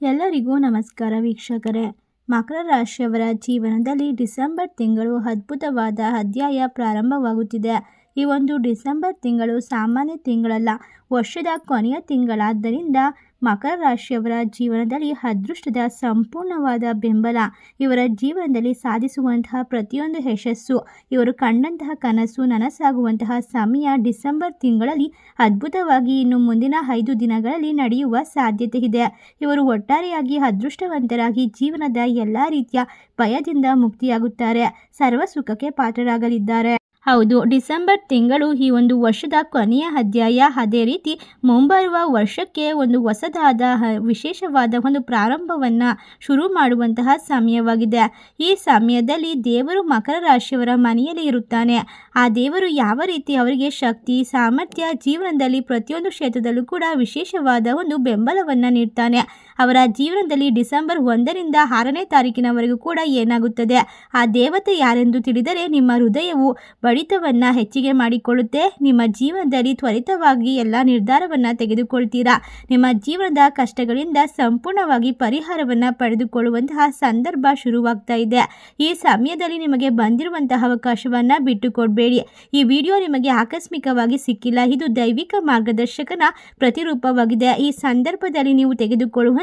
ಎಲ್ಲರಿಗೂ ನಮಸ್ಕಾರ ವೀಕ್ಷಕರೇ. ಮಕರ ರಾಶಿಯವರ ಜೀವನದಲ್ಲಿ ಡಿಸೆಂಬರ್ ತಿಂಗಳು ಅದ್ಭುತವಾದ ಅಧ್ಯಾಯ ಪ್ರಾರಂಭವಾಗುತ್ತಿದೆ. ಈ ಒಂದು ಡಿಸೆಂಬರ್ ತಿಂಗಳು ಸಾಮಾನ್ಯ ತಿಂಗಳಲ್ಲ, ವರ್ಷದ ಕೊನೆಯ ತಿಂಗಳಾದ್ದರಿಂದ ಮಕರ ರಾಶಿಯವರ ಜೀವನದಲ್ಲಿ ಅದೃಷ್ಟದ ಸಂಪೂರ್ಣವಾದ ಬೆಂಬಲ. ಇವರ ಜೀವನದಲ್ಲಿ ಸಾಧಿಸುವಂತಹ ಪ್ರತಿಯೊಂದು ಯಶಸ್ಸು, ಇವರು ಕಂಡಂತಹ ಕನಸು, ನನಸಾಗುವಂತಹ ಸಮಯ ಡಿಸೆಂಬರ್ ತಿಂಗಳಲ್ಲಿ ಅದ್ಭುತವಾಗಿ ಇನ್ನು ಮುಂದಿನ ಐದು ದಿನಗಳಲ್ಲಿ ನಡೆಯುವ ಸಾಧ್ಯತೆ ಇದೆ. ಇವರು ಒಟ್ಟಾರೆಯಾಗಿ ಅದೃಷ್ಟವಂತರಾಗಿ ಜೀವನದ ಎಲ್ಲ ರೀತಿಯ ಭಯದಿಂದ ಮುಕ್ತಿಯಾಗುತ್ತಾರೆ. ಸರ್ವ ಸುಖಕ್ಕೆ ಪಾತ್ರರಾಗಲಿದ್ದಾರೆ. ಹೌದು, ಡಿಸೆಂಬರ್ ತಿಂಗಳು ಈ ಒಂದು ವರ್ಷದ ಕೊನೆಯ ಅಧ್ಯಾಯ. ಅದೇ ರೀತಿ ಮುಂಬರುವ ವರ್ಷಕ್ಕೆ ಒಂದು ಹೊಸದಾದ ವಿಶೇಷವಾದ ಒಂದು ಪ್ರಾರಂಭವನ್ನು ಶುರು ಮಾಡುವಂತಹ ಸಮಯವಾಗಿದೆ. ಈ ಸಮಯದಲ್ಲಿ ದೇವರು ಮಕರ ರಾಶಿಯವರ ಮನೆಯಲ್ಲಿ ಇರುತ್ತಾನೆ. ಆ ದೇವರು ಯಾವ ರೀತಿ ಅವರಿಗೆ ಶಕ್ತಿ, ಸಾಮರ್ಥ್ಯ, ಜೀವನದಲ್ಲಿ ಪ್ರತಿಯೊಂದು ಕ್ಷೇತ್ರದಲ್ಲೂ ಕೂಡ ವಿಶೇಷವಾದ ಒಂದು ಬೆಂಬಲವನ್ನು ನೀಡ್ತಾನೆ. ಅವರ ಜೀವನದಲ್ಲಿ ಡಿಸೆಂಬರ್ ಒಂದರಿಂದ ಆರನೇ ತಾರೀಕಿನವರೆಗೂ ಕೂಡ ಏನಾಗುತ್ತದೆ? ಆ ದೇವತೆ ಯಾರೆಂದು ತಿಳಿದರೆ ನಿಮ್ಮ ಹೃದಯವು ಬಡಿತವನ್ನು ಹೆಚ್ಚಿಗೆ ಮಾಡಿಕೊಳ್ಳುತ್ತೆ. ನಿಮ್ಮ ಜೀವನದಲ್ಲಿ ತ್ವರಿತವಾಗಿ ಎಲ್ಲ ನಿರ್ಧಾರವನ್ನು ತೆಗೆದುಕೊಳ್ತೀರಾ? ನಿಮ್ಮ ಜೀವನದ ಕಷ್ಟಗಳಿಂದ ಸಂಪೂರ್ಣವಾಗಿ ಪರಿಹಾರವನ್ನು ಪಡೆದುಕೊಳ್ಳುವಂತಹ ಸಂದರ್ಭ ಶುರುವಾಗ್ತಾ ಇದೆ. ಈ ಸಮಯದಲ್ಲಿ ನಿಮಗೆ ಬಂದಿರುವಂತಹ ಅವಕಾಶವನ್ನು ಬಿಟ್ಟುಕೊಡಬೇಡಿ. ಈ ವಿಡಿಯೋ ನಿಮಗೆ ಆಕಸ್ಮಿಕವಾಗಿ ಸಿಕ್ಕಿಲ್ಲ. ಇದು ದೈವಿಕ ಮಾರ್ಗದರ್ಶಕನ ಪ್ರತಿರೂಪವಾಗಿದೆ. ಈ ಸಂದರ್ಭದಲ್ಲಿ ನೀವು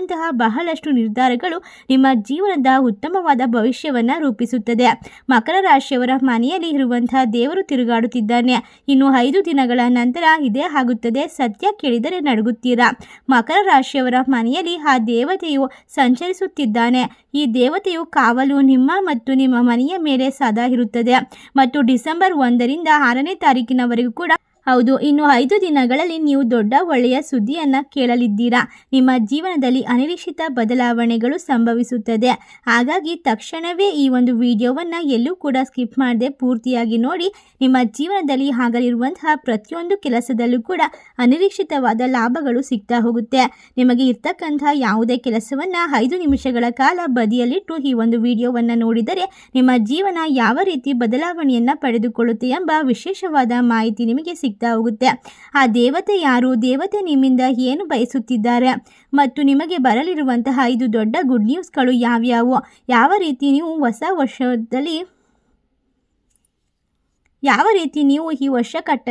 ತೆಗೆದುಕೊಳ್ಳುವಂತಹ ಬಹಳಷ್ಟು ನಿರ್ಧಾರಗಳು ನಿಮ್ಮ ಜೀವನದ ಉತ್ತಮವಾದ ಭವಿಷ್ಯವನ್ನು ರೂಪಿಸುತ್ತದೆ. ಮಕರ ರಾಶಿಯವರ ಮನೆಯಲ್ಲಿ ಇರುವಂತಹ ದೇವರು ತಿರುಗಾಡುತ್ತಿದ್ದಾನೆ. ಇನ್ನು ಐದು ದಿನಗಳ ನಂತರ ಇದೇ ಆಗುತ್ತದೆ. ಸತ್ಯ ಕೇಳಿದರೆ ನಡುಗುತ್ತೀರಾ? ಮಕರ ರಾಶಿಯವರ ಮನೆಯಲ್ಲಿ ಆ ದೇವತೆಯು ಸಂಚರಿಸುತ್ತಿದ್ದಾನೆ. ಈ ದೇವತೆಯು ಕಾವಲು ನಿಮ್ಮ ಮತ್ತು ನಿಮ್ಮ ಮನೆಯ ಮೇಲೆ ಸದಾ ಇರುತ್ತದೆ. ಮತ್ತು ಡಿಸೆಂಬರ್ ಒಂದರಿಂದ ಆರನೇ ತಾರೀಕಿನವರೆಗೂ ಕೂಡ ಹೌದು, ಇನ್ನು ಐದು ದಿನಗಳಲ್ಲಿ ನೀವು ದೊಡ್ಡ ಒಳ್ಳೆಯ ಸುದ್ದಿಯನ್ನು ಕೇಳಲಿದ್ದೀರಾ? ನಿಮ್ಮ ಜೀವನದಲ್ಲಿ ಅನಿರೀಕ್ಷಿತ ಬದಲಾವಣೆಗಳು ಸಂಭವಿಸುತ್ತದೆ. ಹಾಗಾಗಿ ತಕ್ಷಣವೇ ಈ ಒಂದು ವಿಡಿಯೋವನ್ನು ಎಲ್ಲೂ ಕೂಡ ಸ್ಕಿಪ್ ಮಾಡದೆ ಪೂರ್ತಿಯಾಗಿ ನೋಡಿ, ನಿಮ್ಮ ಜೀವನದಲ್ಲಿ ಆಗಲಿರುವಂತಹ ಪ್ರತಿಯೊಂದು ಕೆಲಸದಲ್ಲೂ ಕೂಡ ಅನಿರೀಕ್ಷಿತವಾದ ಲಾಭಗಳು ಸಿಗ್ತಾ ಹೋಗುತ್ತೆ. ನಿಮಗೆ ಇರ್ತಕ್ಕಂತಹ ಯಾವುದೇ ಕೆಲಸವನ್ನು ಐದು ನಿಮಿಷಗಳ ಕಾಲ ಬದಿಯಲ್ಲಿಟ್ಟು ಈ ಒಂದು ವಿಡಿಯೋವನ್ನು ನೋಡಿದರೆ ನಿಮ್ಮ ಜೀವನ ಯಾವ ರೀತಿ ಬದಲಾವಣೆಯನ್ನು ಪಡೆದುಕೊಳ್ಳುತ್ತೆ ಎಂಬ ವಿಶೇಷವಾದ ಮಾಹಿತಿ ನಿಮಗೆ ಸಿಗ್ತಾ ಹೋಗುತ್ತೆ. ಆ ದೇವತೆ ಯಾರು? ದೇವತೆ ನಿಮ್ಮಿಂದ ಏನು ಬಯಸುತ್ತಿದ್ದಾರೆ? ಮತ್ತು ನಿಮಗೆ ಬರಲಿರುವಂತಹ ಐದು ದೊಡ್ಡ ಗುಡ್ ನ್ಯೂಸ್ಗಳು ಯಾವ್ಯಾವು? ಯಾವ ರೀತಿ ನೀವು ಹೊಸ ವರ್ಷದಲ್ಲಿ ಯಾವ ರೀತಿ ನೀವು ಈ ವರ್ಷ ಕಟ್ಟ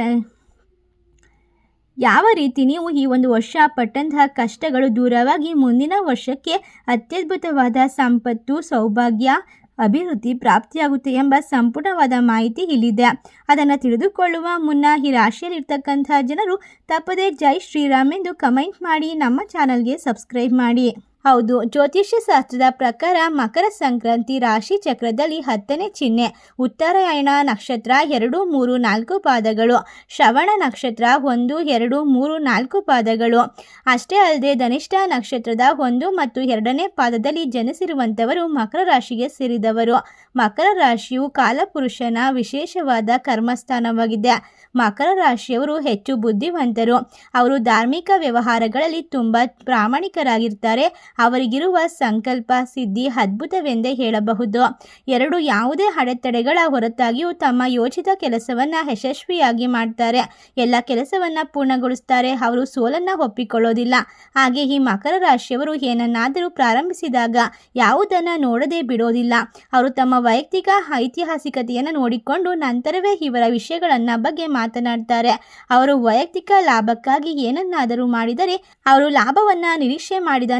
ಯಾವ ರೀತಿ ನೀವು ಈ ಒಂದು ವರ್ಷ ಪಟ್ಟಂತಹ ಕಷ್ಟಗಳು ದೂರವಾಗಿ ಮುಂದಿನ ವರ್ಷಕ್ಕೆ ಅತ್ಯದ್ಭುತವಾದ ಸಂಪತ್ತು, ಸೌಭಾಗ್ಯ ಅಭಿವೃದ್ಧಿ ಪ್ರಾಪ್ತಿಯಾಗುತ್ತೆ ಎಂಬ ಸಂಪೂರ್ಣವಾದ ಮಾಹಿತಿ ಇಲ್ಲಿದೆ. ಅದನ್ನು ತಿಳಿದುಕೊಳ್ಳುವ ಮುನ್ನ ಈ ರಾಶಿಯಲ್ಲಿರ್ತಕ್ಕಂಥ ಜನರು ತಪ್ಪದೇ ಜೈ ಶ್ರೀರಾಮ್ ಎಂದು ಕಮೆಂಟ್ ಮಾಡಿ ನಮ್ಮ ಚಾನಲ್ಗೆ ಸಬ್ಸ್ಕ್ರೈಬ್ ಮಾಡಿ. ಹೌದು ಜ್ಯೋತಿಷ್ಯ ಶಾಸ್ತ್ರದ ಪ್ರಕಾರ ಮಕರ ಸಂಕ್ರಾಂತಿ ರಾಶಿ ಚಕ್ರದಲ್ಲಿ ಹತ್ತನೇ ಚಿಹ್ನೆ, ಉತ್ತರಾಯಣ ನಕ್ಷತ್ರ ಎರಡು ಮೂರು ನಾಲ್ಕು ಪಾದಗಳು, ಶ್ರವಣ ನಕ್ಷತ್ರ ಒಂದು ಎರಡು ಮೂರು ನಾಲ್ಕು ಪಾದಗಳು. ಅಷ್ಟೇ ಅಲ್ಲದೆ ಧನಿಷ್ಠ ನಕ್ಷತ್ರದ ಒಂದು ಮತ್ತು ಎರಡನೇ ಪಾದದಲ್ಲಿ ಜನಿಸಿರುವಂಥವರು ಮಕರ ರಾಶಿಗೆ ಸೇರಿದವರು. ಮಕರ ರಾಶಿಯು ಕಾಲಪುರುಷನ ವಿಶೇಷವಾದ ಕರ್ಮಸ್ಥಾನವಾಗಿದೆ. ಮಕರ ರಾಶಿಯವರು ಹೆಚ್ಚು ಬುದ್ಧಿವಂತರು. ಅವರು ಧಾರ್ಮಿಕ ವ್ಯವಹಾರಗಳಲ್ಲಿ ತುಂಬ ಪ್ರಾಮಾಣಿಕರಾಗಿರ್ತಾರೆ. ಅವರಿಗಿರುವ ಸಂಕಲ್ಪ, ಸಿದ್ಧಿ ಅದ್ಭುತವೆಂದೇ ಹೇಳಬಹುದು. ಎರಡು ಯಾವುದೇ ಅಡೆತಡೆಗಳ ಹೊರತಾಗಿಯೂ ತಮ್ಮ ಯೋಚಿತ ಕೆಲಸವನ್ನು ಯಶಸ್ವಿಯಾಗಿ ಮಾಡ್ತಾರೆ. ಎಲ್ಲ ಕೆಲಸವನ್ನು ಪೂರ್ಣಗೊಳಿಸ್ತಾರೆ. ಅವರು ಸೋಲನ್ನು ಒಪ್ಪಿಕೊಳ್ಳೋದಿಲ್ಲ. ಹಾಗೆ ಈ ಮಕರ ರಾಶಿಯವರು ಏನನ್ನಾದರೂ ಪ್ರಾರಂಭಿಸಿದಾಗ ಯಾವುದನ್ನು ನೋಡದೆ ಬಿಡೋದಿಲ್ಲ. ಅವರು ತಮ್ಮ ವೈಯಕ್ತಿಕ ಐತಿಹಾಸಿಕತೆಯನ್ನು ನೋಡಿಕೊಂಡು ನಂತರವೇ ಇವರ ವಿಷಯಗಳನ್ನ ಬಗ್ಗೆ ಮಾತನಾಡ್ತಾರೆ. ಅವರು ವೈಯಕ್ತಿಕ ಲಾಭಕ್ಕಾಗಿ ಏನನ್ನಾದರೂ ಮಾಡಿದರೆ ಅವರು ಲಾಭವನ್ನು ನಿರೀಕ್ಷೆ ಮಾಡಿದ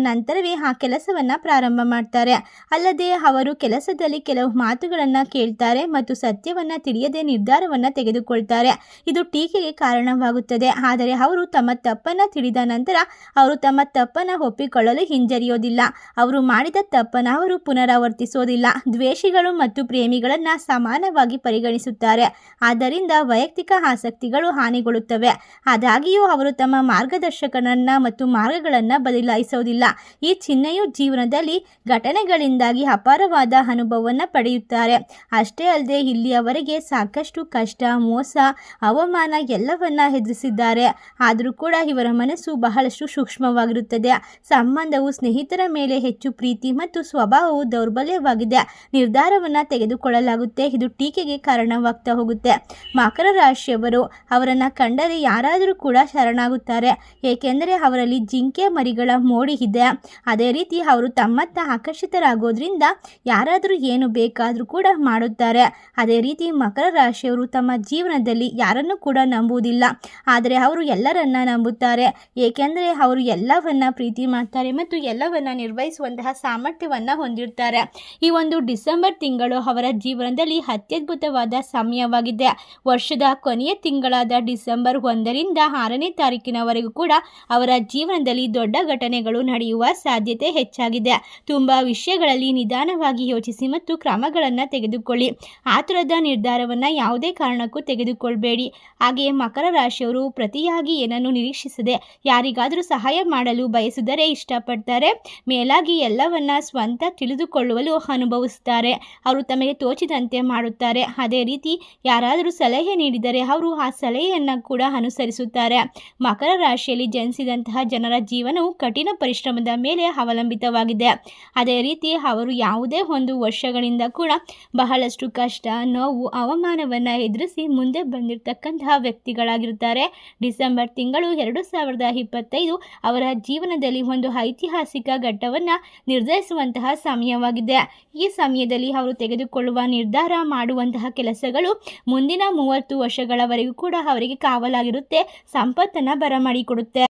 ನಂತರವೇ ಆ ಕೆಲಸವನ್ನು ಪ್ರಾರಂಭ ಮಾಡ್ತಾರೆ. ಅಲ್ಲದೆ ಅವರು ಕೆಲಸದಲ್ಲಿ ಕೆಲವು ಮಾತುಗಳನ್ನು ಕೇಳ್ತಾರೆ ಮತ್ತು ಸತ್ಯವನ್ನು ತಿಳಿಯದೆ ನಿರ್ಧಾರವನ್ನು ತೆಗೆದುಕೊಳ್ತಾರೆ. ಇದು ಟೀಕೆಗೆ ಕಾರಣವಾಗುತ್ತದೆ. ಆದರೆ ಅವರು ತಮ್ಮ ತಪ್ಪನ್ನು ತಿಳಿದ ನಂತರ ಅವರು ತಮ್ಮ ತಪ್ಪನ್ನು ಒಪ್ಪಿಕೊಳ್ಳಲು ಹಿಂಜರಿಯೋದಿಲ್ಲ. ಅವರು ಮಾಡಿದ ತಪ್ಪನ್ನು ಅವರು ಪುನರಾವರ್ತಿಸೋದಿಲ್ಲ. ದ್ವೇಷಿಗಳು ಮತ್ತು ಪ್ರೇಮಿಗಳನ್ನು ಸಮಾನವಾಗಿ ಪರಿಗಣಿಸುತ್ತಾರೆ. ಆದ್ದರಿಂದ ವೈಯಕ್ತಿಕ ಆಸಕ್ತಿಗಳು ಹಾನಿಗೊಳ್ಳುತ್ತವೆ. ಆದಾಗಿಯೂ ಅವರು ತಮ್ಮ ಮಾರ್ಗದರ್ಶಕನನ್ನ ಮತ್ತು ಮಾರ್ಗಗಳನ್ನು ಬದಲಾಯಿಸೋದಿಲ್ಲ. ಈ ಚಿಹ್ನೆಯು ಜೀವನದಲ್ಲಿ ಘಟನೆಗಳಿಂದಾಗಿ ಅಪಾರವಾದ ಅನುಭವವನ್ನು ಪಡೆಯುತ್ತಾರೆ. ಅಷ್ಟೇ ಅಲ್ಲದೆ ಇಲ್ಲಿಯವರೆಗೆ ಸಾಕಷ್ಟು ಕಷ್ಟ, ಮೋಸ, ಅವಮಾನ ಎಲ್ಲವನ್ನ ಎದುರಿಸಿದ್ದಾರೆ. ಆದರೂ ಕೂಡ ಇವರ ಮನಸ್ಸು ಬಹಳಷ್ಟು ಸೂಕ್ಷ್ಮವಾಗಿರುತ್ತದೆ. ಸಂಬಂಧವು ಸ್ನೇಹಿತರ ಮೇಲೆ ಹೆಚ್ಚು ಪ್ರೀತಿ ಮತ್ತು ಸ್ವಭಾವವು ದೌರ್ಬಲ್ಯವಾಗಿದೆ. ನಿರ್ಧಾರವನ್ನು ತೆಗೆದುಕೊಳ್ಳಲಾಗುತ್ತೆ. ಇದು ಟೀಕೆಗೆ ಕಾರಣವಾಗ್ತಾ ಹೋಗುತ್ತೆ. ಮಕರ ರಾಶಿಯವರು ಅವರನ್ನು ಕಂಡರೆ ಯಾರಾದರೂ ಕೂಡ ಶರಣಾಗುತ್ತಾರೆ. ಏಕೆಂದರೆ ಅವರಲ್ಲಿ ಜಿಂಕೆ ಮರಿಗಳ ಮೋಡಿ ಇದೆ. ಅದೇ ರೀತಿ ಅವರು ತಮ್ಮತ್ತ ಆಕರ್ಷಿತರಾಗೋದ್ರಿಂದ ಯಾರಾದರೂ ಏನು ಬೇಕಾದರೂ ಕೂಡ ಮಾಡುತ್ತಾರೆ. ಅದೇ ರೀತಿ ಮಕರ ರಾಶಿಯವರು ತಮ್ಮ ಜೀವನದಲ್ಲಿ ಯಾರನ್ನು ಕೂಡ ನಂಬುವುದಿಲ್ಲ. ಆದರೆ ಅವರು ಎಲ್ಲರನ್ನ ನಂಬುತ್ತಾರೆ. ಏಕೆಂದರೆ ಅವರು ಎಲ್ಲವನ್ನ ಪ್ರೀತಿ ಮಾಡ್ತಾರೆ ಮತ್ತು ಎಲ್ಲವನ್ನ ನಿರ್ವಹಿಸುವಂತಹ ಸಾಮರ್ಥ್ಯವನ್ನು ಹೊಂದಿರ್ತಾರೆ. ಈ ಒಂದು ಡಿಸೆಂಬರ್ ತಿಂಗಳು ಅವರ ಜೀವನದಲ್ಲಿ ಅತ್ಯದ್ಭುತವಾದ ಸಮಯವಾಗಿದೆ. ವರ್ಷದ ಕೊನೆಯ ತಿಂಗಳಾದ ಡಿಸೆಂಬರ್ ಒಂದರಿಂದ ಆರನೇ ತಾರೀಕಿನವರೆಗೂ ಕೂಡ ಅವರ ಜೀವನದಲ್ಲಿ ದೊಡ್ಡ ಘಟನೆಗಳು ನಡೆಯುವ ಸಾಧ್ಯತೆ ಹೆಚ್ಚಾಗಿದೆ. ತುಂಬ ವಿಷಯಗಳಲ್ಲಿ ನಿಧಾನವಾಗಿ ಯೋಚಿಸಿ ಮತ್ತು ಕ್ರಮಗಳನ್ನು ತೆಗೆದುಕೊಳ್ಳಿ. ಆತುರದ ನಿರ್ಧಾರವನ್ನು ಯಾವುದೇ ಕಾರಣಕ್ಕೂ ತೆಗೆದುಕೊಳ್ಬೇಡಿ. ಹಾಗೆಯೇ ಮಕರ ರಾಶಿಯವರು ಪ್ರತಿಯಾಗಿ ಏನನ್ನು ನಿರೀಕ್ಷಿಸದೆ, ಯಾರಿಗಾದರೂ ಸಹಾಯ ಮಾಡಲು ಬಯಸಿದರೆ ಇಷ್ಟಪಡ್ತಾರೆ. ಮೇಲಾಗಿ ಎಲ್ಲವನ್ನ ಸ್ವಂತ ತಿಳಿದುಕೊಳ್ಳುವಲು ಅನುಭವಿಸುತ್ತಾರೆ ಅವರು ತಮಗೆ ತೋಚಿದಂತೆ ಮಾಡುತ್ತಾರೆ. ಅದೇ ರೀತಿ ಯಾರಾದರೂ ಸಲಹೆ ನೀಡಿದರೆ ಅವರು ಆ ಸಲಹೆಯನ್ನು ಕೂಡ ಅನುಸರಿಸುತ್ತಾರೆ. ಮಕರ ರಾಶಿಯಲ್ಲಿ ಜನಿಸಿದಂತಹ ಜನರ ಜೀವನವು ಕಠಿಣ ಪರಿಶ್ರಮದ ಮೇಲೆ ಅವಲಂಬಿತವಾಗಿದೆ. ಅದೇ ರೀತಿ ಅವರು ಯಾವುದೇ ಒಂದು ವರ್ಷಗಳಿಂದ ಕೂಡ ಬಹಳಷ್ಟು ಕಷ್ಟ, ನೋವು, ಅವಮಾನವನ್ನು ಎದುರಿಸಿ ಮುಂದೆ ಬಂದಿರತಕ್ಕಂತಹ ವ್ಯಕ್ತಿಗಳಾಗಿರುತ್ತಾರೆ. ಡಿಸೆಂಬರ್ ತಿಂಗಳು ಎರಡು ಸಾವಿರದ ಇಪ್ಪತ್ತೈದು ಅವರ ಜೀವನದಲ್ಲಿ ಒಂದು ಐತಿಹಾಸಿಕ ಘಟ್ಟವನ್ನು ನಿರ್ಧರಿಸುವಂತಹ ಸಮಯವಾಗಿದೆ. ಈ ಸಮಯದಲ್ಲಿ ಅವರು ತೆಗೆದುಕೊಳ್ಳುವ ನಿರ್ಧಾರ ಮಾಡುವಂತಹ ಕೆಲಸಗಳು ಮುಂದಿನ ಮೂವತ್ತು ವರ್ಷಗಳವರೆಗೂ ಕೂಡ ಅವರಿಗೆ ಕಾವಲಾಗಿರುತ್ತೆ, ಸಂಪತ್ತನ್ನು ಬರಮಾಡಿಕೊಡುತ್ತೆ.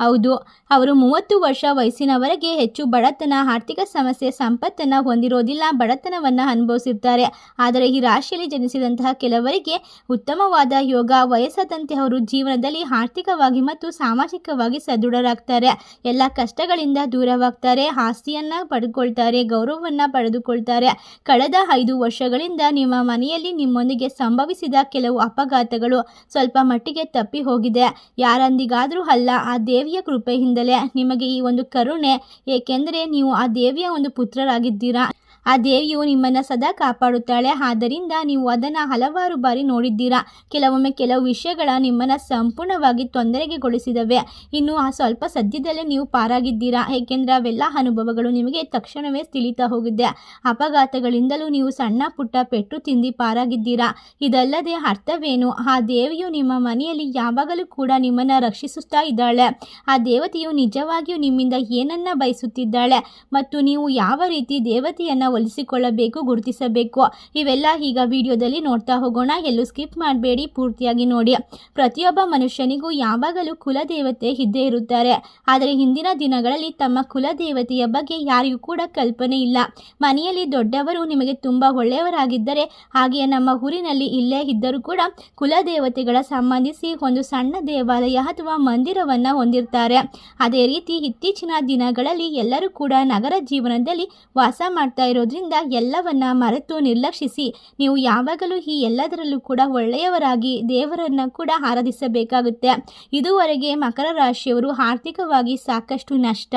ಹೌದು. ಅವರು ಮೂವತ್ತು ವರ್ಷ ವಯಸ್ಸಿನವರೆಗೆ ಹೆಚ್ಚು ಬಡತನ, ಆರ್ಥಿಕ ಸಮಸ್ಯೆ, ಸಂಪತ್ತನ್ನು ಹೊಂದಿರೋದಿಲ್ಲ, ಬಡತನವನ್ನು ಅನುಭವಿಸಿರ್ತಾರೆ. ಆದರೆ ಈ ರಾಶಿಯಲ್ಲಿ ಜನಿಸಿದಂತಹ ಕೆಲವರಿಗೆ ಉತ್ತಮವಾದ ಯೋಗ ವಯಸ್ಸಾದಂತೆ ಅವರು ಜೀವನದಲ್ಲಿ ಆರ್ಥಿಕವಾಗಿ ಮತ್ತು ಸಾಮಾಜಿಕವಾಗಿ ಸದೃಢರಾಗ್ತಾರೆ. ಎಲ್ಲ ಕಷ್ಟಗಳಿಂದ ದೂರವಾಗ್ತಾರೆ, ಆಸ್ತಿಯನ್ನು ಪಡೆದುಕೊಳ್ತಾರೆ, ಗೌರವವನ್ನು ಪಡೆದುಕೊಳ್ತಾರೆ. ಕಳೆದ ಐದು ವರ್ಷಗಳಿಂದ ನಿಮ್ಮ ಮನೆಯಲ್ಲಿ ನಿಮ್ಮೊಂದಿಗೆ ಸಂಭವಿಸಿದ ಕೆಲವು ಅಪಘಾತಗಳು ಸ್ವಲ್ಪ ಮಟ್ಟಿಗೆ ತಪ್ಪಿ ಹೋಗಿದೆ ಯಾರಂದಿಗಾದರೂ ಅಲ್ಲ, ಆ ದೇವಿಯ ಕೃಪೆಯಿಂದಲೇ ನಿಮಗೆ ಈ ಒಂದು ಕರುಣೆ. ಏಕೆಂದರೆ ನೀವು ಆ ದೇವಿಯ ಒಂದು ಪುತ್ರರಾಗಿದ್ದೀರಾ. ಆ ದೇವಿಯು ನಿಮ್ಮನ್ನು ಸದಾ ಕಾಪಾಡುತ್ತಾಳೆ. ಆದ್ದರಿಂದ ನೀವು ಅದನ್ನು ಹಲವಾರು ಬಾರಿ ನೋಡಿದ್ದೀರಾ. ಕೆಲವೊಮ್ಮೆ ಕೆಲವು ವಿಷಯಗಳ ನಿಮ್ಮನ್ನು ಸಂಪೂರ್ಣವಾಗಿ ತೊಂದರೆಗೆ ಗೊಳಿಸಿದವೆ ಇನ್ನು ಆ ಸ್ವಲ್ಪ ಸದ್ಯದಲ್ಲೇ ನೀವು ಪಾರಾಗಿದ್ದೀರಾ. ಏಕೆಂದರೆ ಅವೆಲ್ಲ ಅನುಭವಗಳು ನಿಮಗೆ ತಕ್ಷಣವೇ ತಿಳಿತಾ ಹೋಗಿದೆ ಅಪಘಾತಗಳಿಂದಲೂ ನೀವು ಸಣ್ಣ ಪುಟ್ಟ ಪೆಟ್ಟು ತಿಂದಿ ಪಾರಾಗಿದ್ದೀರಾ. ಇದಲ್ಲದೆ ಅರ್ಥವೇನು? ಆ ದೇವಿಯು ನಿಮ್ಮ ಮನೆಯಲ್ಲಿ ಯಾವಾಗಲೂ ಕೂಡ ನಿಮ್ಮನ್ನು ರಕ್ಷಿಸುತ್ತಾ ಇದ್ದಾಳೆ. ಆ ದೇವತೆಯು ನಿಜವಾಗಿಯೂ ನಿಮ್ಮಿಂದ ಏನನ್ನ ಬಯಸುತ್ತಿದ್ದಾಳೆ. ಮತ್ತು ನೀವು ಯಾವ ರೀತಿ ದೇವತೆಯನ್ನು ಒಲಿಸಿಕೊಳ್ಳಬೇಕು, ಗುರುತಿಸಬೇಕು. ಇವೆಲ್ಲ ಈಗ ವಿಡಿಯೋದಲ್ಲಿ ನೋಡ್ತಾ ಹೋಗೋಣ. ಎಲ್ಲೂ ಸ್ಕಿಪ್ ಮಾಡಬೇಡಿ, ಪೂರ್ತಿಯಾಗಿ ನೋಡಿ. ಪ್ರತಿಯೊಬ್ಬ ಮನುಷ್ಯನಿಗೂ ಯಾವಾಗಲೂ ಕುಲದೇವತೆ ಇದ್ದೇ ಇರುತ್ತಾರೆ. ಆದರೆ ಹಿಂದಿನ ದಿನಗಳಲ್ಲಿ ತಮ್ಮ ಕುಲದೇವತೆಯ ಬಗ್ಗೆ ಯಾರಿಗೂ ಕೂಡ ಕಲ್ಪನೆ ಇಲ್ಲ. ಮನೆಯಲ್ಲಿ ದೊಡ್ಡವರು ನಿಮಗೆ ತುಂಬ ಒಳ್ಳೆಯವರಾಗಿದ್ದರೆ, ಹಾಗೆಯೇ ನಮ್ಮ ಊರಿನಲ್ಲಿ ಇಲ್ಲೇ ಇದ್ದರೂ ಕೂಡ ಕುಲದೇವತೆಗಳ ಸಂಬಂಧಿಸಿ ಒಂದು ಸಣ್ಣ ದೇವಾಲಯ ಅಥವಾ ಮಂದಿರವನ್ನು ಹೊಂದಿರ್ತಾರೆ. ಅದೇ ರೀತಿ ಇತ್ತೀಚಿನ ದಿನಗಳಲ್ಲಿ ಎಲ್ಲರೂ ಕೂಡ ನಗರ ಜೀವನದಲ್ಲಿ ವಾಸ ಮಾಡ್ತಾ ಇರೋದ್ರಿಂದ ಎಲ್ಲವನ್ನ ಮರೆತು ನಿರ್ಲಕ್ಷಿಸಿ, ನೀವು ಯಾವಾಗಲೂ ಈ ಎಲ್ಲದರಲ್ಲೂ ಕೂಡ ಒಳ್ಳೆಯವರಾಗಿ ದೇವರನ್ನು ಕೂಡ ಆರಾಧಿಸಬೇಕಾಗುತ್ತೆ. ಇದುವರೆಗೆ ಮಕರ ರಾಶಿಯವರು ಆರ್ಥಿಕವಾಗಿ ಸಾಕಷ್ಟು ನಷ್ಟ,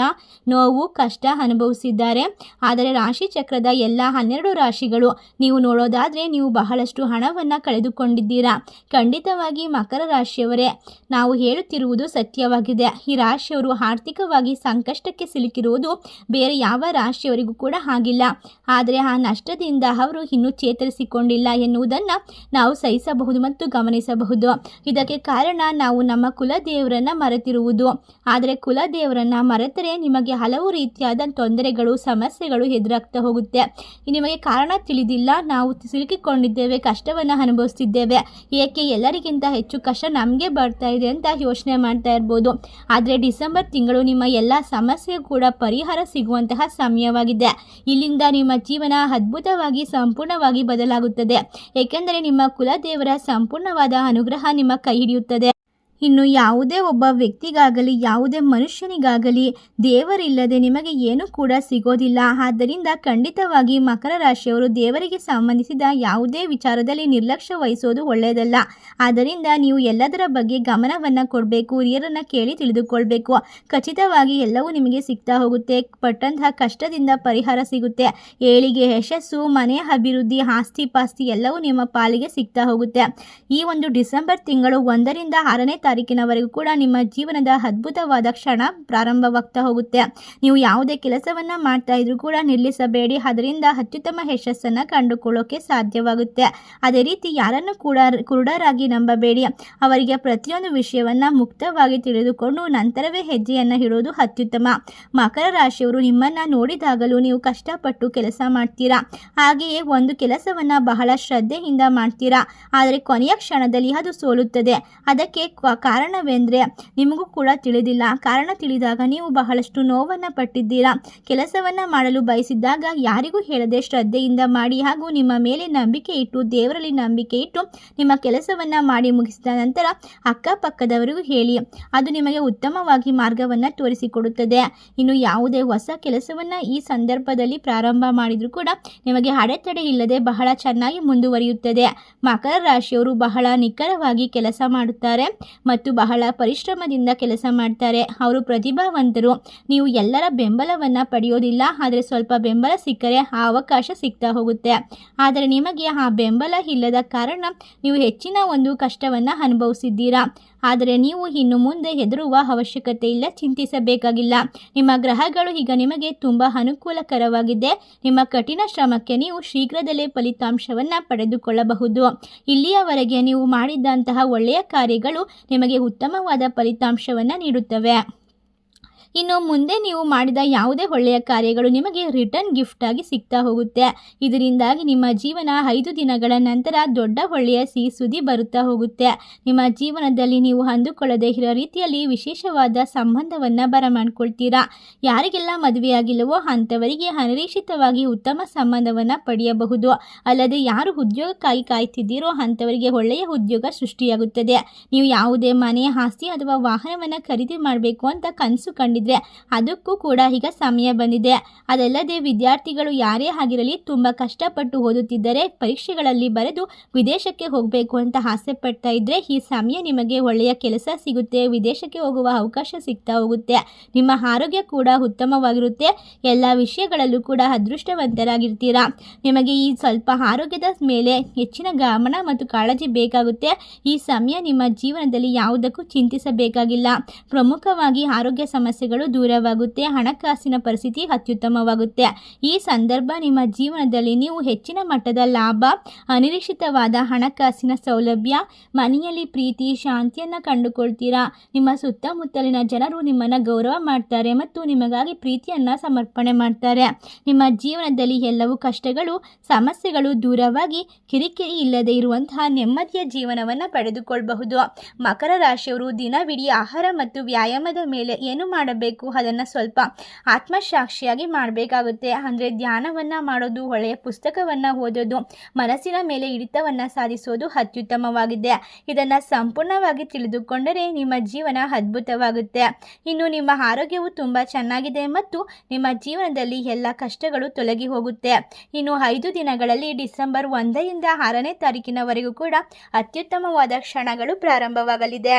ನೋವು, ಕಷ್ಟ ಅನುಭವಿಸಿದ್ದಾರೆ. ಆದರೆ ರಾಶಿ ಚಕ್ರದ ಎಲ್ಲ ಹನ್ನೆರಡು ರಾಶಿಗಳು, ನೀವು ನೋಡೋದಾದರೆ ನೀವು ಬಹಳಷ್ಟು ಹಣವನ್ನು ಕಳೆದುಕೊಂಡಿದ್ದೀರಾ. ಖಂಡಿತವಾಗಿ ಮಕರ ರಾಶಿಯವರೇ, ನಾವು ಹೇಳುತ್ತಿರುವುದು ಸತ್ಯವಾಗಿದೆ. ಈ ರಾಶಿಯವರು ಆರ್ಥಿಕವಾಗಿ ಸಂಕಷ್ಟಕ್ಕೆ ಸಿಲುಕಿರುವುದು ಬೇರೆ ಯಾವ ರಾಶಿಯವರಿಗೂ ಕೂಡ ಆಗಿಲ್ಲ. ಆದರೆ ಆ ನಷ್ಟದಿಂದ ಅವರು ಇನ್ನೂ ಚೇತರಿಸಿಕೊಂಡಿಲ್ಲ ಎನ್ನುವುದನ್ನು ನಾವು ಸಹಿಸಬಹುದು ಮತ್ತು ಗಮನಿಸಬಹುದು. ಇದಕ್ಕೆ ಕಾರಣ ನಾವು ನಮ್ಮ ಕುಲದೇವರನ್ನು ಮರೆತಿರುವುದು. ಆದರೆ ಕುಲದೇವರನ್ನು ಮರೆತರೆ ನಿಮಗೆ ಹಲವು ರೀತಿಯಾದ ತೊಂದರೆಗಳು, ಸಮಸ್ಯೆಗಳು ಎದುರಾಗ್ತಾ ಹೋಗುತ್ತೆ. ನಿಮಗೆ ಕಾರಣ ತಿಳಿದಿಲ್ಲ. ನಾವು ಸಿಲುಕಿಕೊಂಡಿದ್ದೇವೆ, ಕಷ್ಟವನ್ನು ಅನುಭವಿಸ್ತಿದ್ದೇವೆ. ಏಕೆ? ಎಲ್ಲರಿಗಿಂತ ಹೆಚ್ಚು ಕಷ್ಟ ನಮಗೆ ಬರ್ತಾ ಇದೆ ಅಂತ ಯೋಚನೆ ಮಾಡ್ತಾ ಇರ್ಬೋದು. ಆದರೆ ಡಿಸೆಂಬರ್ ತಿಂಗಳು ನಿಮ್ಮ ಎಲ್ಲ ಸಮಸ್ಯೆ ಕೂಡ ಪರಿಹಾರ ಸಿಗುವಂತಹ ಸಮಯವಾಗಿದೆ. ಇಲ್ಲಿಂದ ನಿಮ್ಮ ಜೀವನ ಅದ್ಭುತವಾಗಿ ಸಂಪೂರ್ಣವಾಗಿ ಬದಲಾಗುತ್ತದೆ. ಏಕೆಂದರೆ ನಿಮ್ಮ ಕುಲದೇವರ ಸಂಪೂರ್ಣವಾದ ಅನುಗ್ರಹ ನಿಮ್ಮ ಕೈ ಹಿಡಿಯುತ್ತದೆ. ಇನ್ನು ಯಾವುದೇ ಒಬ್ಬ ವ್ಯಕ್ತಿಗಾಗಲಿ, ಯಾವುದೇ ಮನುಷ್ಯನಿಗಾಗಲಿ ದೇವರಿಲ್ಲದೆ ನಿಮಗೆ ಏನೂ ಕೂಡ ಸಿಗೋದಿಲ್ಲ. ಆದ್ದರಿಂದ ಖಂಡಿತವಾಗಿ ಮಕರ ರಾಶಿಯವರು ದೇವರಿಗೆ ಸಂಬಂಧಿಸಿದ ಯಾವುದೇ ವಿಚಾರದಲ್ಲಿ ನಿರ್ಲಕ್ಷ್ಯ ವಹಿಸೋದು ಒಳ್ಳೆಯದಲ್ಲ. ಆದ್ದರಿಂದ ನೀವು ಎಲ್ಲದರ ಬಗ್ಗೆ ಗಮನವನ್ನು ಕೊಡಬೇಕು, ಹಿರಿಯರನ್ನು ಕೇಳಿ ತಿಳಿದುಕೊಳ್ಬೇಕು. ಖಚಿತವಾಗಿ ಎಲ್ಲವೂ ನಿಮಗೆ ಸಿಗ್ತಾ ಹೋಗುತ್ತೆ, ಪಟ್ಟಂತಹ ಕಷ್ಟದಿಂದ ಪರಿಹಾರ ಸಿಗುತ್ತೆ. ಏಳಿಗೆ ಯಶಸ್ಸು ಮನೆಯ ಅಭಿವೃದ್ಧಿ ಆಸ್ತಿ ಪಾಸ್ತಿ ಎಲ್ಲವೂ ನಿಮ್ಮ ಪಾಲಿಗೆ ಸಿಗ್ತಾ ಹೋಗುತ್ತೆ. ಈ ಒಂದು ಡಿಸೆಂಬರ್ ತಿಂಗಳು ಒಂದರಿಂದ ಆರನೇ ತಾರೀಕಿನವರೆಗೂ ಕೂಡ ನಿಮ್ಮ ಜೀವನದ ಅದ್ಭುತವಾದ ಕ್ಷಣ ಪ್ರಾರಂಭವಾಗ್ತಾ ಹೋಗುತ್ತೆ. ನೀವು ಯಾವುದೇ ಕೆಲಸವನ್ನು ಮಾಡ್ತಾ ಇದ್ರೂ ಕೂಡ ನಿಲ್ಲಿಸಬೇಡಿ. ಅದರಿಂದ ಅತ್ಯುತ್ತಮ ಯಶಸ್ಸನ್ನು ಕಂಡುಕೊಳ್ಳೋಕೆ ಸಾಧ್ಯವಾಗುತ್ತೆ. ಅದೇ ರೀತಿ ಯಾರನ್ನು ಕೂಡ ಕುರುಡರಾಗಿ ನಂಬಬೇಡಿ. ಅವರಿಗೆ ಪ್ರತಿಯೊಂದು ವಿಷಯವನ್ನು ಮುಕ್ತವಾಗಿ ತಿಳಿದುಕೊಂಡು ನಂತರವೇ ಹೆಜ್ಜೆಯನ್ನು ಇಡೋದು ಅತ್ಯುತ್ತಮ. ಮಕರ ರಾಶಿಯವರು ನಿಮ್ಮನ್ನು ನೋಡಿದಾಗಲೂ ನೀವು ಕಷ್ಟಪಟ್ಟು ಕೆಲಸ ಮಾಡ್ತೀರಾ? ಹಾಗೆಯೇ ಒಂದು ಕೆಲಸವನ್ನು ಬಹಳ ಶ್ರದ್ಧೆಯಿಂದ ಮಾಡ್ತೀರಾ? ಆದರೆ ಕೊನೆಯ ಕ್ಷಣದಲ್ಲಿ ಅದು ಸೋಲುತ್ತದೆ. ಅದಕ್ಕೆ ಕಾರಣವೆಂದರೆ ನಿಮಗೂ ಕೂಡ ತಿಳಿದಿಲ್ಲ. ಕಾರಣ ತಿಳಿದಾಗ ನೀವು ಬಹಳಷ್ಟು ನೋವನ್ನು ಪಟ್ಟಿದ್ದೀರಾ. ಕೆಲಸವನ್ನು ಮಾಡಲು ಬಯಸಿದ್ದಾಗ ಯಾರಿಗೂ ಹೇಳದೆ ಶ್ರದ್ಧೆಯಿಂದ ಮಾಡಿ ಹಾಗೂ ನಿಮ್ಮ ಮೇಲೆ ನಂಬಿಕೆ ಇಟ್ಟು, ದೇವರಲ್ಲಿ ನಂಬಿಕೆ ಇಟ್ಟು ನಿಮ್ಮ ಕೆಲಸವನ್ನು ಮಾಡಿ ಮುಗಿಸಿದ ನಂತರ ಅಕ್ಕಪಕ್ಕದವರಿಗೂ ಹೇಳಿ. ಅದು ನಿಮಗೆ ಉತ್ತಮವಾಗಿ ಮಾರ್ಗವನ್ನು ತೋರಿಸಿಕೊಡುತ್ತದೆ. ಇನ್ನು ಯಾವುದೇ ಹೊಸ ಕೆಲಸವನ್ನು ಈ ಸಂದರ್ಭದಲ್ಲಿ ಪ್ರಾರಂಭ ಮಾಡಿದರೂ ಕೂಡ ನಿಮಗೆ ಅಡೆತಡೆ ಇಲ್ಲದೆ ಬಹಳ ಚೆನ್ನಾಗಿ ಮುಂದುವರಿಯುತ್ತದೆ. ಮಕರ ರಾಶಿಯವರು ಬಹಳ ನಿಖರವಾಗಿ ಕೆಲಸ ಮಾಡುತ್ತಾರೆ. ಮತ್ತು ಬಹಳ ಪರಿಶ್ರಮದಿಂದ ಕೆಲಸ ಮಾಡ್ತಾರೆ. ಅವರು ಪ್ರತಿಭಾವಂತರು. ನೀವು ಎಲ್ಲರ ಬೆಂಬಲವನ್ನು ಪಡೆಯೋದಿಲ್ಲ. ಆದರೆ ಸ್ವಲ್ಪ ಬೆಂಬಲ ಸಿಕ್ಕರೆ ಆ ಅವಕಾಶ ಸಿಗ್ತಾ ಹೋಗುತ್ತೆ. ಆದರೆ ನಿಮಗೆ ಆ ಬೆಂಬಲ ಇಲ್ಲದ ಕಾರಣ ನೀವು ಹೆಚ್ಚಿನ ಒಂದು ಕಷ್ಟವನ್ನು ಅನುಭವಿಸಿದ್ದೀರಾ? ಆದರೆ ನೀವು ಇನ್ನು ಮುಂದೆ ಹೆದರುವ ಅವಶ್ಯಕತೆ ಇಲ್ಲ, ಚಿಂತಿಸಬೇಕಾಗಿಲ್ಲ. ನಿಮ್ಮ ಗ್ರಹಗಳು ಈಗ ನಿಮಗೆ ತುಂಬ ಅನುಕೂಲಕರವಾಗಿದೆ. ನಿಮ್ಮ ಕಠಿಣ ಶ್ರಮಕ್ಕೆ ನೀವು ಶೀಘ್ರದಲ್ಲೇ ಫಲಿತಾಂಶವನ್ನು ಪಡೆದುಕೊಳ್ಳಬಹುದು. ಇಲ್ಲಿಯವರೆಗೆ ನೀವು ಮಾಡಿದಂತಹ ಒಳ್ಳೆಯ ಕಾರ್ಯಗಳು ನಿಮಗೆ ಉತ್ತಮವಾದ ಫಲಿತಾಂಶವನ್ನು ನೀಡುತ್ತವೆ. ಇನ್ನು ಮುಂದೆ ನೀವು ಮಾಡಿದ ಯಾವುದೇ ಒಳ್ಳೆಯ ಕಾರ್ಯಗಳು ನಿಮಗೆ ರಿಟರ್ನ್ ಗಿಫ್ಟ್ ಆಗಿ ಸಿಗ್ತಾ ಹೋಗುತ್ತೆ. ಇದರಿಂದಾಗಿ ನಿಮ್ಮ ಜೀವನ ಐದು ದಿನಗಳ ನಂತರ ದೊಡ್ಡ ಒಳ್ಳೆಯ ಸಿಹಿ ಸುದ್ದಿ ಬರುತ್ತಾ ಹೋಗುತ್ತೆ. ನಿಮ್ಮ ಜೀವನದಲ್ಲಿ ನೀವು ಅಂದುಕೊಳ್ಳದೆ ಇರೋ ರೀತಿಯಲ್ಲಿ ವಿಶೇಷವಾದ ಸಂಬಂಧವನ್ನು ಬರಮಾಡ್ಕೊಳ್ತೀರಾ? ಯಾರಿಗೆಲ್ಲ ಮದುವೆಯಾಗಿಲ್ಲವೋ ಅಂಥವರಿಗೆ ಅನಿರೀಕ್ಷಿತವಾಗಿ ಉತ್ತಮ ಸಂಬಂಧವನ್ನು ಪಡೆಯಬಹುದು. ಅಲ್ಲದೆ ಯಾರು ಉದ್ಯೋಗಕ್ಕಾಗಿ ಕಾಯ್ತಿದ್ದೀರೋ ಅಂಥವರಿಗೆ ಒಳ್ಳೆಯ ಉದ್ಯೋಗ ಸೃಷ್ಟಿಯಾಗುತ್ತದೆ. ನೀವು ಯಾವುದೇ ಮನೆ, ಆಸ್ತಿ ಅಥವಾ ವಾಹನವನ್ನು ಖರೀದಿ ಮಾಡಬೇಕು ಅಂತ ಕನಸು ಕಂಡಿದ್ರೆ ಅದಕ್ಕೂ ಕೂಡ ಈಗ ಸಮಯ ಬಂದಿದೆ. ಅದಲ್ಲದೆ ವಿದ್ಯಾರ್ಥಿಗಳು ಯಾರೇ ಆಗಿರಲಿ ತುಂಬ ಕಷ್ಟಪಟ್ಟು ಓದುತ್ತಿದ್ದರೆ ಪರೀಕ್ಷೆಗಳಲ್ಲಿ ಬರೆದು ವಿದೇಶಕ್ಕೆ ಹೋಗಬೇಕು ಅಂತ ಆಸೆ ಪಡ್ತಾ ಇದ್ದರೆ ಈ ಸಮಯ ನಿಮಗೆ ಒಳ್ಳೆಯ ಕೆಲಸ ಸಿಗುತ್ತೆ, ವಿದೇಶಕ್ಕೆ ಹೋಗುವ ಅವಕಾಶ ಸಿಗ್ತಾ ಹೋಗುತ್ತೆ. ನಿಮ್ಮ ಆರೋಗ್ಯ ಕೂಡ ಉತ್ತಮವಾಗಿರುತ್ತೆ. ಎಲ್ಲ ವಿಷಯಗಳಲ್ಲೂ ಕೂಡ ಅದೃಷ್ಟವಂತರಾಗಿರ್ತೀರಾ. ನಿಮಗೆ ಈ ಸ್ವಲ್ಪ ಆರೋಗ್ಯದ ಮೇಲೆ ಹೆಚ್ಚಿನ ಗಮನ ಮತ್ತು ಕಾಳಜಿ ಬೇಕಾಗುತ್ತೆ. ಈ ಸಮಯ ನಿಮ್ಮ ಜೀವನದಲ್ಲಿ ಯಾವುದಕ್ಕೂ ಚಿಂತಿಸಬೇಕಾಗಿಲ್ಲ. ಪ್ರಮುಖವಾಗಿ ಆರೋಗ್ಯ ಸಮಸ್ಯೆಗಳು ದೂರವಾಗುತ್ತೆ, ಹಣಕಾಸಿನ ಪರಿಸ್ಥಿತಿ ಅತ್ಯುತ್ತಮವಾಗುತ್ತೆ. ಈ ಸಂದರ್ಭ ನಿಮ್ಮ ಜೀವನದಲ್ಲಿ ನೀವು ಹೆಚ್ಚಿನ ಮಟ್ಟದ ಲಾಭ, ಅನಿರೀಕ್ಷಿತವಾದ ಹಣಕಾಸಿನ ಸೌಲಭ್ಯ, ಮನೆಯಲ್ಲಿ ಪ್ರೀತಿ, ಶಾಂತಿಯನ್ನು ಕಂಡುಕೊಳ್ತೀರಾ? ನಿಮ್ಮ ಸುತ್ತಮುತ್ತಲಿನ ಜನರು ನಿಮ್ಮನ್ನು ಗೌರವ ಮಾಡ್ತಾರೆ ಮತ್ತು ನಿಮಗಾಗಿ ಪ್ರೀತಿಯನ್ನು ಸಮರ್ಪಣೆ ಮಾಡ್ತಾರೆ. ನಿಮ್ಮ ಜೀವನದಲ್ಲಿ ಎಲ್ಲವೂ ಕಷ್ಟಗಳು, ಸಮಸ್ಯೆಗಳು ದೂರವಾಗಿ ಕಿರಿಕಿರಿ ಇಲ್ಲದೆ ಇರುವಂತಹ ನೆಮ್ಮದಿಯ ಜೀವನವನ್ನು ಪಡೆದುಕೊಳ್ಳಬಹುದು ಮಕರ ರಾಶಿಯವರು ದಿನವಿಡೀ ಆಹಾರ ಮತ್ತು ವ್ಯಾಯಾಮದ ಮೇಲೆ ಏನು ಮಾಡಬೇಕು? ಅದನ್ನು ಸ್ವಲ್ಪ ಆತ್ಮಸಾಕ್ಷಿಯಾಗಿ ಮಾಡಬೇಕಾಗುತ್ತೆ. ಅಂದರೆ ಧ್ಯಾನವನ್ನು ಮಾಡೋದು, ಒಳ್ಳೆಯ ಪುಸ್ತಕವನ್ನು ಓದೋದು, ಮನಸ್ಸಿನ ಮೇಲೆ ಹಿಡಿತವನ್ನು ಸಾಧಿಸೋದು ಅತ್ಯುತ್ತಮವಾಗಿದೆ. ಇದನ್ನು ಸಂಪೂರ್ಣವಾಗಿ ತಿಳಿದುಕೊಂಡರೆ ನಿಮ್ಮ ಜೀವನ ಅದ್ಭುತವಾಗುತ್ತೆ. ಇನ್ನು ನಿಮ್ಮ ಆರೋಗ್ಯವು ತುಂಬ ಚೆನ್ನಾಗಿದೆ ಮತ್ತು ನಿಮ್ಮ ಜೀವನದಲ್ಲಿ ಎಲ್ಲ ಕಷ್ಟಗಳು ತೊಲಗಿ ಹೋಗುತ್ತೆ. ಇನ್ನು ಐದು ದಿನಗಳಲ್ಲಿ ಡಿಸೆಂಬರ್ ಒಂದರಿಂದ ಆರನೇ ತಾರೀಕಿನವರೆಗೂ ಕೂಡ ಅತ್ಯುತ್ತಮವಾದ ಕ್ಷಣಗಳು ಪ್ರಾರಂಭವಾಗಲಿದೆ.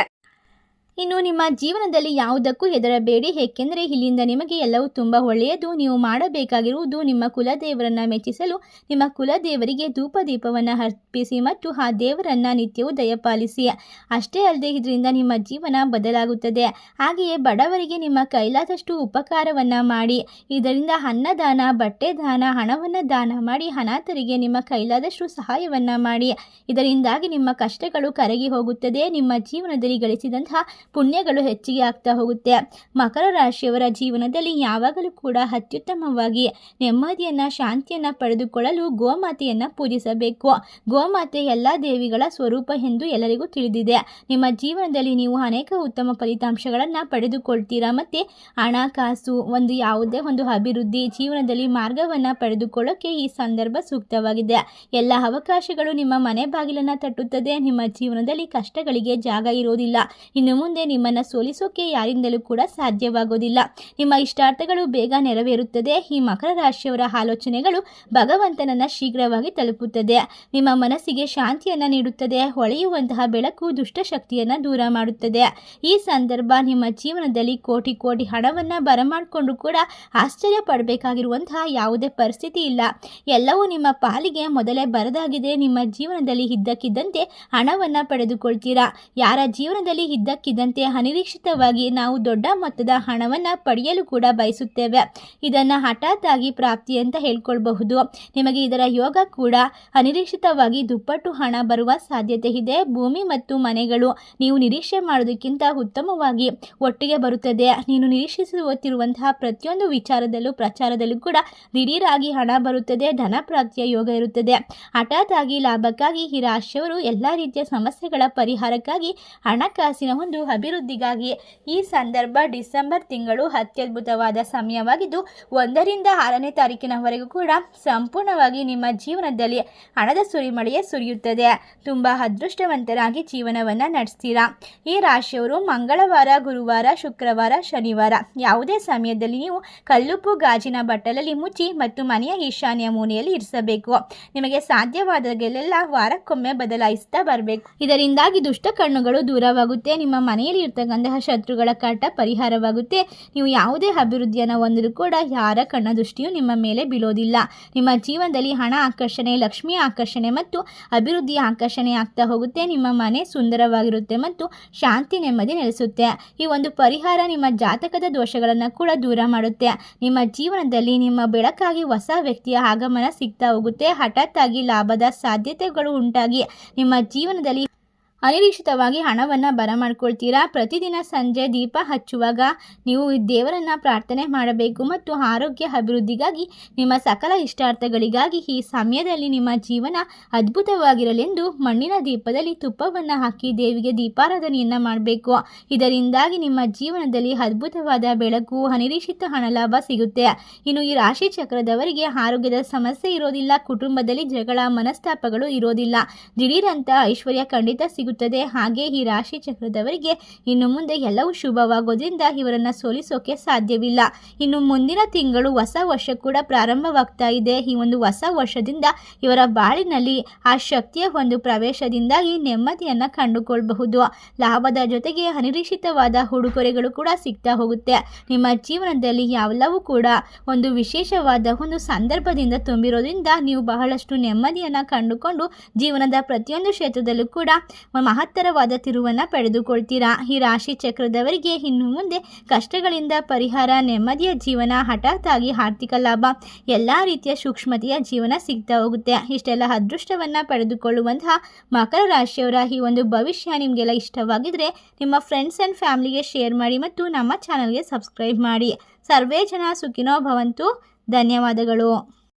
ಇನ್ನು ನಿಮ್ಮ ಜೀವನದಲ್ಲಿ ಯಾವುದಕ್ಕೂ ಹೆದರಬೇಡಿ. ಏಕೆಂದರೆ ಇಲ್ಲಿಂದ ನಿಮಗೆ ಎಲ್ಲವೂ ತುಂಬ ಒಳ್ಳೆಯದು. ನೀವು ಮಾಡಬೇಕಾಗಿರುವುದು ನಿಮ್ಮ ಕುಲದೇವರನ್ನು ಮೆಚ್ಚಿಸಲು, ನಿಮ್ಮ ಕುಲದೇವರಿಗೆ ಧೂಪ ದೀಪವನ್ನು ಅರ್ಪಿಸಿ ಮತ್ತು ಆ ದೇವರನ್ನು ನಿತ್ಯವೂ ದಯಪಾಲಿಸಿ. ಅಷ್ಟೇ ಅಲ್ಲದೆ ಇದರಿಂದ ನಿಮ್ಮ ಜೀವನ ಬದಲಾಗುತ್ತದೆ. ಹಾಗೆಯೇ ಬಡವರಿಗೆ ನಿಮ್ಮ ಕೈಲಾದಷ್ಟು ಉಪಕಾರವನ್ನು ಮಾಡಿ. ಇದರಿಂದ ಅನ್ನದಾನ ಬಟ್ಟೆ ದಾನ ಹಣವನ್ನು ದಾನ ಮಾಡಿ, ಅನಾಥರಿಗೆ ನಿಮ್ಮ ಕೈಲಾದಷ್ಟು ಸಹಾಯವನ್ನು ಮಾಡಿ. ಇದರಿಂದಾಗಿ ನಿಮ್ಮ ಕಷ್ಟಗಳು ಕರಗಿ ಹೋಗುತ್ತದೆ. ನಿಮ್ಮ ಜೀವನದಲ್ಲಿ ಗಳಿಸಿದಂತಹ ಪುಣ್ಯಗಳು ಹೆಚ್ಚಿಗೆ ಆಗ್ತಾ ಹೋಗುತ್ತೆ. ಮಕರ ರಾಶಿಯವರ ಜೀವನದಲ್ಲಿ ಯಾವಾಗಲೂ ಕೂಡ ಅತ್ಯುತ್ತಮವಾಗಿ ನೆಮ್ಮದಿಯನ್ನು, ಶಾಂತಿಯನ್ನು ಪಡೆದುಕೊಳ್ಳಲು ಗೋಮಾತೆಯನ್ನು ಪೂಜಿಸಬೇಕು. ಗೋಮಾತೆ ಎಲ್ಲ ದೇವಿಗಳ ಸ್ವರೂಪ ಎಂದು ಎಲ್ಲರಿಗೂ ತಿಳಿದಿದೆ. ನಿಮ್ಮ ಜೀವನದಲ್ಲಿ ನೀವು ಅನೇಕ ಉತ್ತಮ ಫಲಿತಾಂಶಗಳನ್ನು ಪಡೆದುಕೊಳ್ತೀರಾ? ಮತ್ತು ಹಣಕಾಸು ಒಂದು ಯಾವುದೇ ಒಂದು ಅಭಿವೃದ್ಧಿ ಜೀವನದಲ್ಲಿ ಮಾರ್ಗವನ್ನು ಪಡೆದುಕೊಳ್ಳೋಕೆ ಈ ಸಂದರ್ಭ ಸೂಕ್ತವಾಗಿದೆ. ಎಲ್ಲ ಅವಕಾಶಗಳು ನಿಮ್ಮ ಮನೆ ಬಾಗಿಲನ್ನು ತಟ್ಟುತ್ತದೆ. ನಿಮ್ಮ ಜೀವನದಲ್ಲಿ ಕಷ್ಟಗಳಿಗೆ ಜಾಗ ಇರೋದಿಲ್ಲ. ಇನ್ನು ಮುಂದೆ ನಿಮ್ಮನ್ನು ಸೋಲಿಸೋಕೆ ಯಾರಿಂದಲೂ ಕೂಡ ಸಾಧ್ಯವಾಗೋದಿಲ್ಲ. ನಿಮ್ಮ ಇಷ್ಟಾರ್ಥಗಳು ಬೇಗ ನೆರವೇರುತ್ತದೆ. ಈ ಮಕರ ರಾಶಿಯವರ ಆಲೋಚನೆಗಳು ಭಗವಂತನನ್ನ ಶೀಘ್ರವಾಗಿ ತಲುಪುತ್ತದೆ. ನಿಮ್ಮ ಮನಸ್ಸಿಗೆ ಶಾಂತಿಯನ್ನು ನೀಡುತ್ತದೆ. ಹೊಳೆಯುವಂತಹ ಬೆಳಕು ದುಷ್ಟಶಕ್ತಿಯನ್ನು ದೂರ ಮಾಡುತ್ತದೆ. ಈ ಸಂದರ್ಭ ನಿಮ್ಮ ಜೀವನದಲ್ಲಿ ಕೋಟಿ ಕೋಟಿ ಹಣವನ್ನು ಬರಮಾಡಿಕೊಂಡು ಕೂಡ ಆಶ್ಚರ್ಯ ಪಡಬೇಕಾಗಿರುವಂತಹ ಯಾವುದೇ ಪರಿಸ್ಥಿತಿ ಇಲ್ಲ. ಎಲ್ಲವೂ ನಿಮ್ಮ ಪಾಲಿಗೆ ಮೊದಲೇ ಬರದಾಗಿದೆ. ನಿಮ್ಮ ಜೀವನದಲ್ಲಿ ಇದ್ದಕ್ಕಿದ್ದಂತೆ ಹಣವನ್ನು ಪಡೆದುಕೊಳ್ತೀರಾ. ಯಾರ ಜೀವನದಲ್ಲಿ ಇದ್ದಕ್ಕಿದ್ದಂತೆ ಅನಿರೀಕ್ಷಿತವಾಗಿ ನಾವು ದೊಡ್ಡ ಮೊತ್ತದ ಹಣವನ್ನು ಪಡೆಯಲು ಕೂಡ ಬಯಸುತ್ತೇವೆ. ಇದನ್ನು ಹಠಾತ್ ಆಗಿ ಪ್ರಾಪ್ತಿ ಅಂತ ಹೇಳ್ಕೊಳ್ಬಹುದು. ನಿಮಗೆ ಇದರ ಯೋಗ ಕೂಡ ಅನಿರೀಕ್ಷಿತವಾಗಿ ದುಪ್ಪಟ್ಟು ಹಣ ಬರುವ ಸಾಧ್ಯತೆ ಇದೆ. ಭೂಮಿ ಮತ್ತು ಮನೆಗಳು ನೀವು ನಿರೀಕ್ಷೆ ಮಾಡೋದಕ್ಕಿಂತ ಉತ್ತಮವಾಗಿ ಒಟ್ಟಿಗೆ ಬರುತ್ತದೆ. ನೀನು ನಿರೀಕ್ಷಿಸುತ್ತಿರುವಂತಹ ಪ್ರತಿಯೊಂದು ವಿಚಾರದಲ್ಲೂ ಪ್ರಚಾರದಲ್ಲೂ ಕೂಡ ದಿಢೀರಾಗಿ ಹಣ ಬರುತ್ತದೆ. ಧನ ಪ್ರಾಪ್ತಿಯ ಯೋಗ ಇರುತ್ತದೆ. ಹಠಾತ್ ಆಗಿ ಲಾಭಕ್ಕಾಗಿ ಈ ರಾಶಿಯವರು ಎಲ್ಲ ರೀತಿಯ ಸಮಸ್ಯೆಗಳ ಪರಿಹಾರಕ್ಕಾಗಿ ಹಣಕಾಸಿನ ಒಂದು ಅಭಿವೃದ್ಧಿಗಾಗಿ ಈ ಸಂದರ್ಭ ಡಿಸೆಂಬರ್ ತಿಂಗಳು ಅತ್ಯದ್ಭುತವಾದ ಸಮಯವಾಗಿದ್ದು, ಒಂದರಿಂದ ಆರನೇ ತಾರೀಕಿನವರೆಗೂ ಕೂಡ ಸಂಪೂರ್ಣವಾಗಿ ನಿಮ್ಮ ಜೀವನದಲ್ಲಿ ಹಣದ ಸುರಿಮಳೆಯೇ ಸುರಿಯುತ್ತದೆ. ತುಂಬ ಅದೃಷ್ಟವಂತರಾಗಿ ಜೀವನವನ್ನು ನಡೆಸ್ತೀರಾ? ಈ ರಾಶಿಯವರು ಮಂಗಳವಾರ, ಗುರುವಾರ, ಶುಕ್ರವಾರ, ಶನಿವಾರ. ಯಾವುದೇ ಸಮಯದಲ್ಲಿ ನೀವು ಕಲ್ಲುಪ್ಪು ಗಾಜಿನ ಬಟ್ಟಲಲ್ಲಿ ಮುಚ್ಚಿ ಮತ್ತು ಮನೆಯ ಈಶಾನ್ಯ ಮೂನೆಯಲ್ಲಿ ಇರಿಸಬೇಕು. ನಿಮಗೆ ಸಾಧ್ಯವಾದಾಗಲೆಲ್ಲ ವಾರಕ್ಕೊಮ್ಮೆ ಬದಲಾಯಿಸ್ತಾ ಬರಬೇಕು. ಇದರಿಂದಾಗಿ ದುಷ್ಟ ಕಣ್ಣುಗಳು ದೂರವಾಗುತ್ತೆ. ನಿಮ್ಮ ಮನೆಯಲ್ಲಿ ಇರ್ತಕ್ಕಂತಹ ಶತ್ರುಗಳ ಕಾಟ ಪರಿಹಾರವಾಗುತ್ತೆ. ನೀವು ಯಾವುದೇ ಅಭಿವೃದ್ಧಿಯನ್ನು ಹೊಂದಿದ್ರು ಕೂಡ ಯಾರ ಕಣ್ಣ ದೃಷ್ಟಿಯು ನಿಮ್ಮ ಮೇಲೆ ಬೀಳೋದಿಲ್ಲ. ನಿಮ್ಮ ಜೀವನದಲ್ಲಿ ಹಣ ಆಕರ್ಷಣೆ, ಲಕ್ಷ್ಮಿ ಆಕರ್ಷಣೆ ಮತ್ತು ಅಭಿವೃದ್ಧಿ ಆಕರ್ಷಣೆ ಆಗ್ತಾ ಹೋಗುತ್ತೆ. ನಿಮ್ಮ ಮನೆ ಸುಂದರವಾಗಿರುತ್ತೆ ಮತ್ತು ಶಾಂತಿ ನೆಮ್ಮದಿ ನೆಲೆಸುತ್ತೆ. ಈ ಒಂದು ಪರಿಹಾರ ನಿಮ್ಮ ಜಾತಕದ ದೋಷಗಳನ್ನು ಕೂಡ ದೂರ ಮಾಡುತ್ತೆ. ನಿಮ್ಮ ಜೀವನದಲ್ಲಿ ನಿಮ್ಮ ಬೆಳಕಾಗಿ ಹೊಸ ವ್ಯಕ್ತಿಯ ಆಗಮನ ಸಿಗ್ತಾ ಹೋಗುತ್ತೆ. ಹಠಾತ್ ಆಗಿ ಲಾಭದ ಸಾಧ್ಯತೆಗಳು ಉಂಟಾಗಿ ನಿಮ್ಮ ಜೀವನದಲ್ಲಿ ಅನಿರೀಕ್ಷಿತವಾಗಿ ಹಣವನ್ನು ಬರಮಾಡ್ಕೊಳ್ತೀರಾ? ಪ್ರತಿದಿನ ಸಂಜೆ ದೀಪ ಹಚ್ಚುವಾಗ ನೀವು ದೇವರನ್ನು ಪ್ರಾರ್ಥನೆ ಮಾಡಬೇಕು ಮತ್ತು ಆರೋಗ್ಯ ಅಭಿವೃದ್ಧಿಗಾಗಿ, ನಿಮ್ಮ ಸಕಲ ಇಷ್ಟಾರ್ಥಗಳಿಗಾಗಿ ಈ ಸಮಯದಲ್ಲಿ ನಿಮ್ಮ ಜೀವನ ಅದ್ಭುತವಾಗಿರಲೆಂದು ಮಣ್ಣಿನ ದೀಪದಲ್ಲಿ ತುಪ್ಪವನ್ನು ಹಾಕಿ ದೇವಿಗೆ ದೀಪಾರಾಧನೆಯನ್ನು ಮಾಡಬೇಕು. ಇದರಿಂದಾಗಿ ನಿಮ್ಮ ಜೀವನದಲ್ಲಿ ಅದ್ಭುತವಾದ ಬೆಳಕು, ಅನಿರೀಕ್ಷಿತ ಹಣ ಲಾಭ ಸಿಗುತ್ತೆ. ಇನ್ನು ಈ ರಾಶಿ ಚಕ್ರದವರಿಗೆ ಆರೋಗ್ಯದ ಸಮಸ್ಯೆ ಇರೋದಿಲ್ಲ, ಕುಟುಂಬದಲ್ಲಿ ಜಗಳ, ಮನಸ್ತಾಪಗಳು ಇರೋದಿಲ್ಲ. ದಿಢೀರಂತ ಐಶ್ವರ್ಯ ಖಂಡಿತ ಸಿಗುತ್ತದೆ ಹಾಗೆ ಈ ರಾಶಿ ಚಕ್ರದವರಿಗೆ ಇನ್ನು ಮುಂದೆ ಎಲ್ಲವೂ ಶುಭವಾಗೋದ್ರಿಂದ ಇವರನ್ನು ಸೋಲಿಸೋಕೆ ಸಾಧ್ಯವಿಲ್ಲ. ಇನ್ನು ಮುಂದಿನ ತಿಂಗಳು ಹೊಸ ವರ್ಷ ಕೂಡ ಪ್ರಾರಂಭವಾಗ್ತಾ ಇದೆ. ಈ ಒಂದು ಹೊಸ ವರ್ಷದಿಂದ ಇವರ ಬಾಳಿನಲ್ಲಿ ಆ ಶಕ್ತಿಯ ಒಂದು ಪ್ರವೇಶದಿಂದಾಗಿ ನೆಮ್ಮದಿಯನ್ನು ಕಂಡುಕೊಳ್ಬಹುದು. ಲಾಭದ ಜೊತೆಗೆ ಅನಿರೀಕ್ಷಿತವಾದ ಉಡುಗೊರೆಗಳು ಕೂಡ ಸಿಗ್ತಾ ಹೋಗುತ್ತೆ. ನಿಮ್ಮ ಜೀವನದಲ್ಲಿ ಯಾವೆಲ್ಲವೂ ಕೂಡ ಒಂದು ವಿಶೇಷವಾದ ಒಂದು ಸಂದರ್ಭದಿಂದ ತುಂಬಿರೋದ್ರಿಂದ ನೀವು ಬಹಳಷ್ಟು ನೆಮ್ಮದಿಯನ್ನು ಕಂಡುಕೊಂಡು ಜೀವನದ ಪ್ರತಿಯೊಂದು ಕ್ಷೇತ್ರದಲ್ಲೂ ಕೂಡ ಮಹತ್ತರವಾದ ತಿರುವನ್ನು ಪಡೆದುಕೊಳ್ತೀರಾ? ಈ ರಾಶಿ ಚಕ್ರದವರಿಗೆ ಇನ್ನು ಮುಂದೆ ಕಷ್ಟಗಳಿಂದ ಪರಿಹಾರ, ನೆಮ್ಮದಿಯ ಜೀವನ ಹಠಾತ್ ಆಗಿ ಆರ್ಥಿಕ ಲಾಭ, ಎಲ್ಲ ರೀತಿಯ ಸೂಕ್ಷ್ಮತೆಯ ಜೀವನ ಸಿಗ್ತಾ ಹೋಗುತ್ತೆ. ಇಷ್ಟೆಲ್ಲ ಅದೃಷ್ಟವನ್ನು ಪಡೆದುಕೊಳ್ಳುವಂತಹ ಮಕರ ರಾಶಿಯವರ ಈ ಒಂದು ಭವಿಷ್ಯ ನಿಮಗೆಲ್ಲ ಇಷ್ಟವಾಗಿದ್ದರೆ ನಿಮ್ಮ ಫ್ರೆಂಡ್ಸ್ ಆ್ಯಂಡ್ ಫ್ಯಾಮಿಲಿಗೆ ಶೇರ್ ಮಾಡಿ ಮತ್ತು ನಮ್ಮ ಚಾನಲ್ಗೆ ಸಬ್ಸ್ಕ್ರೈಬ್ ಮಾಡಿ. ಸರ್ವೇ ಜನ ಸುಖಿನೋ ಭವಂತು. ಧನ್ಯವಾದಗಳು.